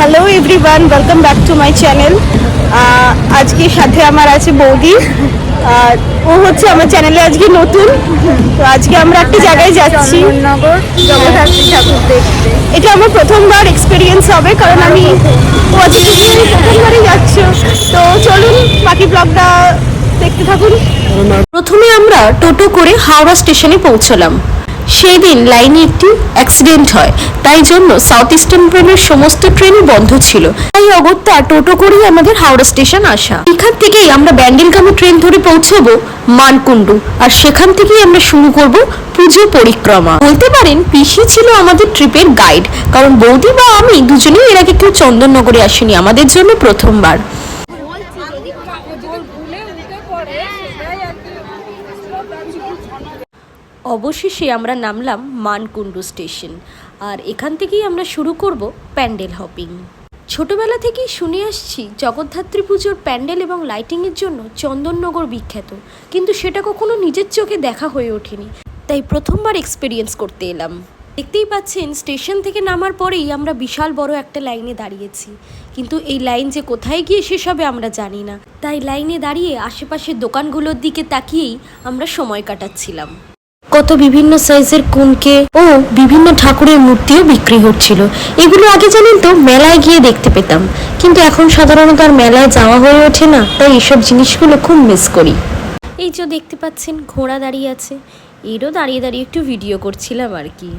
Hello everyone welcome back to my channel আজকে সাথে আমার আছে বৌদি। আর ও হচ্ছে আমার চ্যানেলে আজকে নতুন। তো আজকে আমরা একটা জায়গায় যাচ্ছি। এটা আমার প্রথমবার এক্সপিরিয়েন্স হবে, কারণ আমি প্রথমবারই যাচ্ছ। তো চলুন, বাকি ব্লগটা দেখতে থাকুন। প্রথমে আমরা টোটো করে হাওড়া স্টেশনে পৌঁছলাম। সেই দিন লাইনে একটি অ্যাক্সিডেন্ট হয়। তাই জন্য সাউথ ইস্টার্ন ট্রেনের সমস্ত ট্রেনই বন্ধ ছিল। তাই অগত্যা টোটো করেই আমাদের হাওড়া স্টেশন আসা। এখান থেকেই আমরা ব্যান্ডেলগামী ট্রেন ধরে পৌঁছবো মানকুণ্ডু। আর সেখান থেকেই আমরা শুরু করব পুজো পরিক্রমা। বলতে পারেন, পিসি ছিল আমাদের ট্রিপের গাইড কারণ বৌদি বা আমি দুজনেই এর আগে কেউ চন্দননগরে আসিনি, আমাদের জন্য প্রথমবার। অবশেষে আমরা নামলাম মানকুণ্ডু স্টেশন। আর এখান থেকেই আমরা শুরু করব প্যান্ডেল হপিং। ছোটবেলা থেকেই শুনে আসছি জগদ্ধাত্রী পুজোর প্যান্ডেল এবং লাইটিংয়ের জন্য চন্দননগর বিখ্যাত। কিন্তু সেটা কখনো নিজের চোখে দেখা হয়ে ওঠেনি। তাই প্রথমবার এক্সপিরিয়েন্স করতে এলাম। দেখতেই পাচ্ছেন, স্টেশন থেকে নামার পরেই আমরা বিশাল বড় একটা লাইনে দাঁড়িয়েছি। কিন্তু এই লাইন যে কোথায় গিয়ে শেষ হবে আমরা জানি না। তাই লাইনে দাঁড়িয়ে আশেপাশের দোকানগুলোর দিকে তাকিয়েই আমরা সময় কাটাচ্ছিলাম। কত বিভিন্ন সাইজের কুনকে ও বিভিন্ন ঠাকুরের মূর্তিও বিক্রি হচ্ছিল। এগুলো আগে জানেন তো, মেলায় গিয়ে দেখতে পেতাম। কিন্তু এখন সাধারণত আর মেলায় যাওয়া হয়ে ওঠে না, তাই এসব জিনিসগুলো খুব মিস করি। এই যে দেখতে পাচ্ছেন, ঘোড়া দাঁড়িয়ে আছে। এরও দাঁড়িয়ে দাঁড়িয়ে একটু ভিডিও করছিলাম আর কি।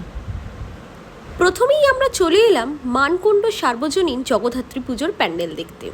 প্রথমেই আমরা চলে এলাম মানকুণ্ড সার্বজনীন জগদ্ধাত্রী পুজোর প্যান্ডেল দেখতে।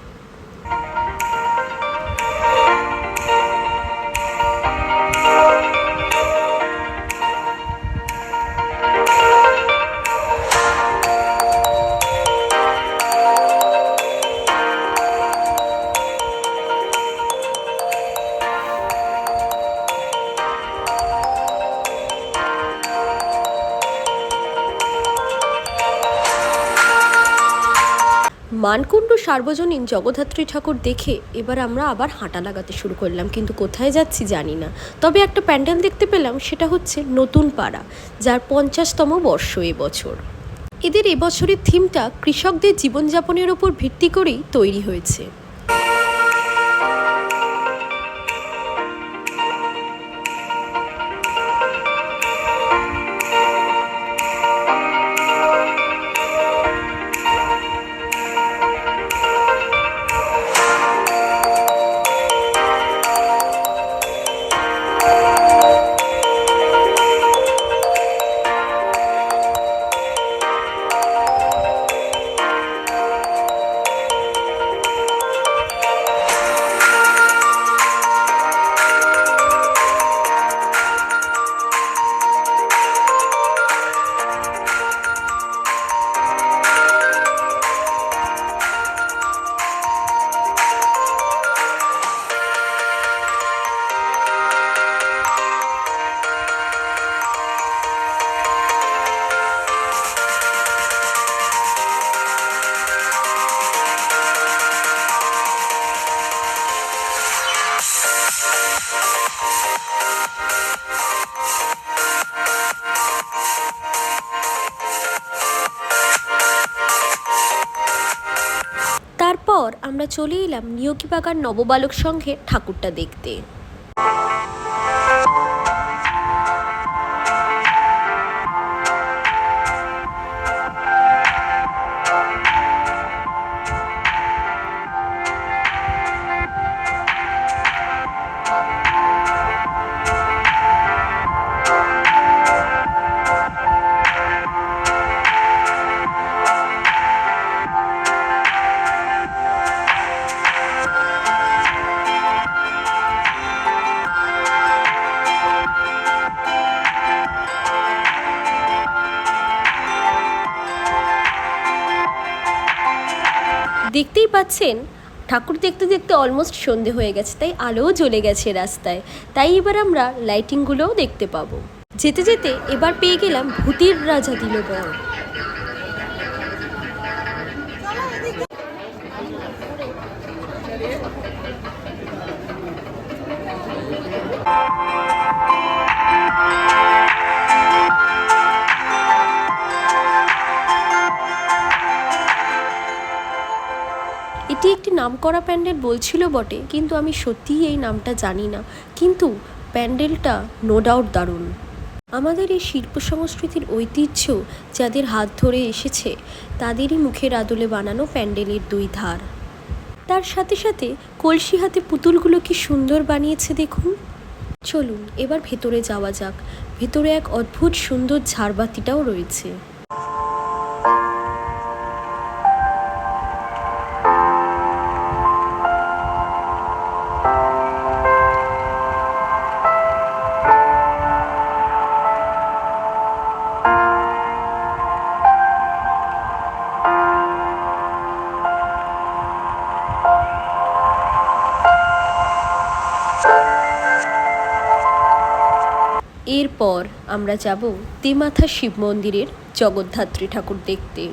মানকুণ্ড সার্বজনীন জগদ্ধাত্রী ঠাকুর দেখে এবার আমরা আবার হাঁটা লাগাতে শুরু করলাম, কিন্তু কোথায় যাচ্ছি জানি না। তবে একটা প্যান্ডেল দেখতে পেলাম, সেটা হচ্ছে নতুন পাড়া, যার পঞ্চাশতম বর্ষ এবছর এদের এবছরের থিমটা কৃষকদের জীবনযাপনের ওপর ভিত্তি করেই তৈরি হয়েছে। আমরা চলে এলাম নিয়কিবাগান নববালক সংঘে ঠাকুরটা দেখতে। দেখতেই পাচ্ছেন, ঠাকুর দেখতে দেখতে অলমোস্ট সন্ধে হয়ে গেছে, তাই আলোও জ্বলে গেছে রাস্তায়। তাই এবার আমরা লাইটিংগুলোও দেখতে পাবো। যেতে যেতে এবার পেয়ে গেলাম ভূতির রাজা দিল বর এটি একটি নামকরা প্যান্ডেল বলছিল বটে, কিন্তু আমি সত্যিই এই নামটা জানি না। কিন্তু প্যান্ডেলটা নো ডাউট দারুণ। আমাদের এই শিল্প সংস্কৃতির ঐতিহ্য যাদের হাত ধরে এসেছে, তাদেরই মুখের আদলে বানানো প্যান্ডেলের দুই ধার। তার সাথে সাথে কলসি হাতে পুতুলগুলো কি সুন্দর বানিয়েছে দেখুন। চলুন, এবার ভেতরে যাওয়া যাক। ভেতরে এক অদ্ভুত সুন্দর ঝাড়বাতিটাও রয়েছে। এরপর আমরা যাব তেমাথা শিব মন্দিরের জগদ্ধাত্রী ঠাকুর দেখতে।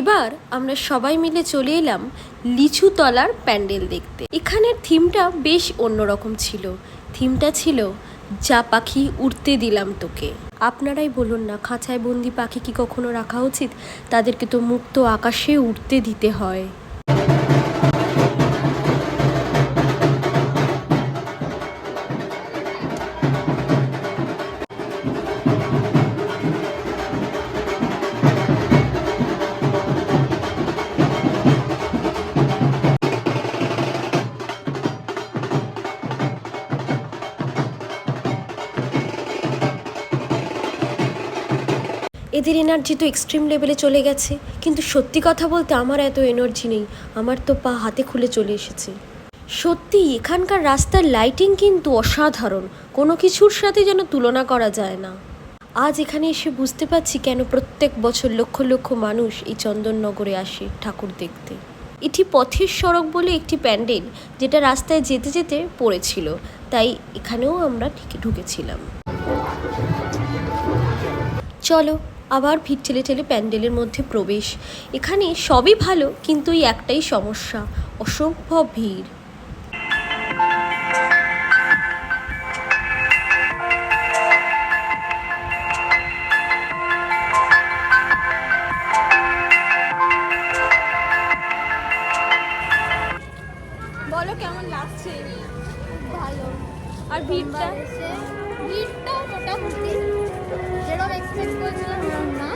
এবার আমরা সবাই মিলে চলে এলাম লিচু তলার প্যান্ডেল দেখতে। এখানের থিমটা বেশ অন্যরকম ছিল। থিমটা ছিল, যা পাখি উড়তে দিলাম তোকে। আপনারাই বলুন না, খাঁচায় বন্দি পাখি কি কখনো রাখা উচিত? তাদেরকে তো মুক্ত আকাশে উড়তে দিতে হয়। এদের এনার্জি তো এক্সট্রিম লেভেলে চলে গেছে। কিন্তু সত্যি কথা বলতে আমার এত এনার্জি নেই। আমার তো পা হাতে খুলে চলে এসেছে। সত্যি, এখানকার রাস্তার লাইটিং কিন্তু অসাধারণ। কোনো কিছুর সাথে যেন তুলনা করা যায় না। আজ এখানে এসে বুঝতে পারছি কেন প্রত্যেক বছর লক্ষ লক্ষ মানুষ এই চন্দননগরে আসে ঠাকুর দেখতে। এটি পথের সড়ক বলে একটি প্যান্ডেল, যেটা রাস্তায় যেতে যেতে পড়েছিল। তাই এখানেও আমরা ঠিক ঢুকেছিলাম। চলো আবার ভিড় ঠেলে ঠেলে প্যান্ডেলের মধ্যে প্রবেশ। এখানে সবই ভালো কিন্তু এই একটাই সমস্যা অসম্ভব ভিড়। বলো কেমন লাগছে? ভালো। আর ভিড়টা? ভিড়টা মোটামুটি যেরকম এক্সপেক্ট করেছিলাম এরকম না।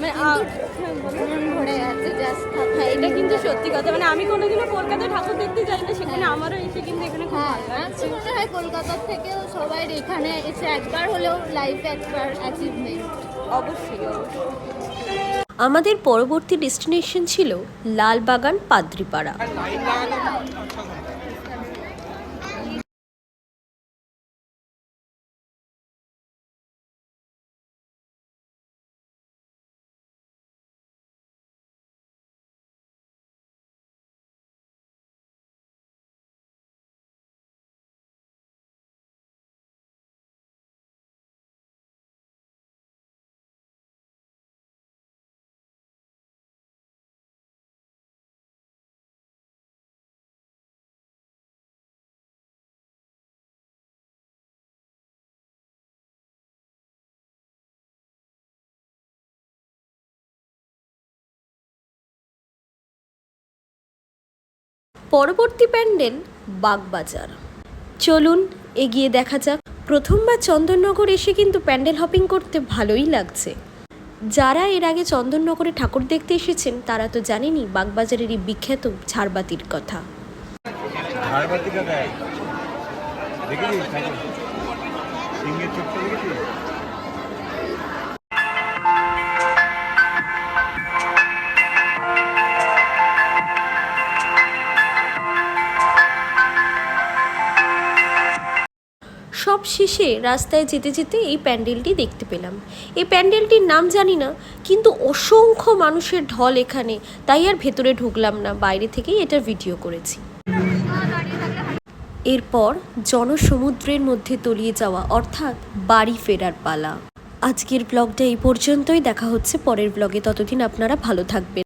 মানে ভরে আছে জাস্ট হ্যাঁ এটা কিন্তু সত্যি কথা। মানে আমি কোনোদিনও কলকাতায় ঠাকুর দেখতে যাই না সেখানে আমারও এসে কিন্তু এখানে খুব হ্যাঁ ভালো লাগছে মনে হয় কলকাতার থেকেও সবাই এখানে এসে একবার হলেও লাইফে একবার অ্যাচিভমেন্ট অবশ্যই আমাদের পরবর্তী ডেস্টিনেশন ছিল লালবাগান পাদ্রিপাড়া। পরবর্তী প্যান্ডেল বাগবাজার। চলুন, এগিয়ে দেখা যাক। প্রথমবার চন্দননগর এসে কিন্তু প্যান্ডেল হপিং করতে ভালোই লাগছে। যারা এর আগে চন্দননগরে ঠাকুর দেখতে এসেছেন, তারা তো জানেনই বাগবাজারের এই বিখ্যাত ঝাড়বাতির কথা। শেষে রাস্তায় যেতে যেতে এই প্যান্ডেলটি দেখতে পেলাম। এই প্যান্ডেলটির নাম জানি না, কিন্তু অসংখ্য মানুষের ঢল এখানে, তাই আর ভেতরে ঢুকলাম না, বাইরে থেকেই এটার ভিডিও করেছি। এরপর জনসমুদ্রের মধ্যে তলিয়ে যাওয়া, অর্থাৎ বাড়ি ফেরার পালা। আজকের ব্লগটা এই পর্যন্তই, দেখা হচ্ছে পরের ব্লগে, ততদিন আপনারা ভালো থাকবেন।